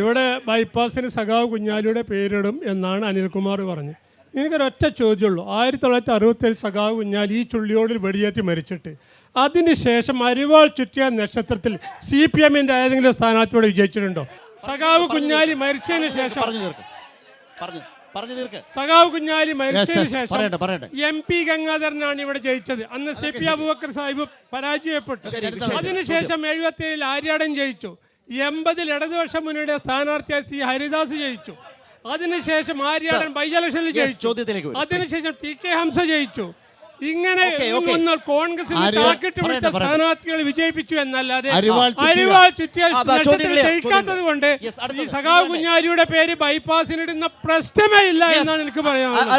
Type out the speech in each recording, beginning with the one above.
ഇവിടെ ബൈപ്പാസിന് സഖാവ് കുഞ്ഞാലിയുടെ പേരിടും എന്നാണ് അനിൽകുമാർ പറഞ്ഞത്. എനിക്കൊരൊറ്റ ചോദ്യമുള്ളൂ. ആയിരത്തി തൊള്ളായിരത്തി അറുപത്തേഴ് സഖാവ് കുഞ്ഞാലി ഈ ചുള്ളിയോടിൽ വെടിയേറ്റ് മരിച്ചിട്ട്. അതിനുശേഷം അരിവാൾ ചുറ്റിയ നക്ഷത്രത്തിൽ സി പി എമ്മിന്റെ ഏതെങ്കിലും സ്ഥാനാർത്ഥിയോട് വിജയിച്ചിട്ടുണ്ടോ? സഖാവ് കുഞ്ഞാലി മരിച്ചതിന് ശേഷം സഖാവ് കുഞ്ഞാലി മരിച്ചതിന് ശേഷം. എം പി ഗംഗാധരനാണ് ഇവിടെ ജയിച്ചത്. അന്ന് സി പി അബുബക്കർ സാഹിബ് പരാജയപ്പെട്ടു. അതിനുശേഷം എഴുപത്തി ഏഴിൽ ആര്യാടൻ ജയിച്ചു. എൺപതിൽ ഇടതുപക്ഷ മുന്നണിയുടെ സ്ഥാനാർത്ഥിയായി സി ഹരിദാസ് ജയിച്ചു. അതിനുശേഷം ആര്യാടൻ ബൈ ഇലക്ഷനിൽ ജയിച്ചു. അതിനുശേഷം ടി കെ ഹംസ ജയിച്ചു. ഇങ്ങനെ കോൺഗ്രസിൽ ടാർഗറ്റ് വിളിച്ച. സ്ഥാനാർത്ഥികൾ വിജയിപ്പിച്ചു എന്നല്ലാതെ അരിവാൾ ചുറ്റിയ ജയിക്കാത്തത് കൊണ്ട് ഈ സഖാവ് കുഞ്ഞാരിയുടെ പേര് ബൈപ്പാസിനിടുന്ന പ്രശ്നമേ ഇല്ല എന്നാണ് എനിക്ക് പറയാനുള്ളത്.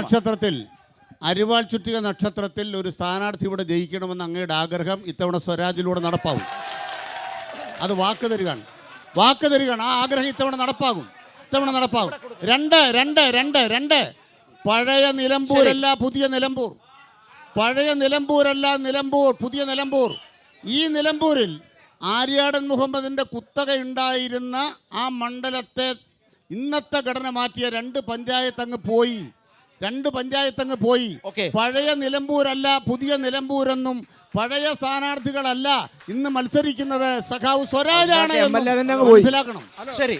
നക്ഷത്രത്തിൽ അരിവാൾ ചുറ്റിക നക്ഷത്രത്തിൽ ഒരു സ്ഥാനാർത്ഥി ഇവിടെ ജയിക്കണമെന്ന് അങ്ങയുടെ ആഗ്രഹം ഇത്തവണ സ്വരാജിലൂടെ നടപ്പാവും. അത് വാക്ക് തരികയാണ്. വാക്ക് തരികയാണ്. ആ ആഗ്രഹം ഇത്തവണ നടപ്പാകും. ഇത്തവണ നടപ്പാകും. രണ്ട് രണ്ട് രണ്ട് രണ്ട്. പഴയ നിലമ്പൂരല്ല പുതിയ നിലമ്പൂർ. പഴയ നിലമ്പൂരല്ല നിലമ്പൂർ പുതിയ നിലമ്പൂർ. ഈ നിലമ്പൂരിൽ ആര്യാടൻ മുഹമ്മദിന്റെ കുത്തക ഉണ്ടായിരുന്ന ആ മണ്ഡലത്തെ ഇന്നത്തെ ഘടന മാറ്റിയ രണ്ട് പഞ്ചായത്ത് അങ്ങ് പോയി. രണ്ട് പഞ്ചായത്ത് അങ്ങ് പോയി. പഴയ നിലമ്പൂരല്ല പുതിയ നിലമ്പൂരെന്നും പഴയ സ്ഥാനാർത്ഥികളല്ല ഇന്ന് മത്സരിക്കുന്നത് സഖാവ് സ്വരാജാണ്. മനസ്സിലാക്കണം ശരി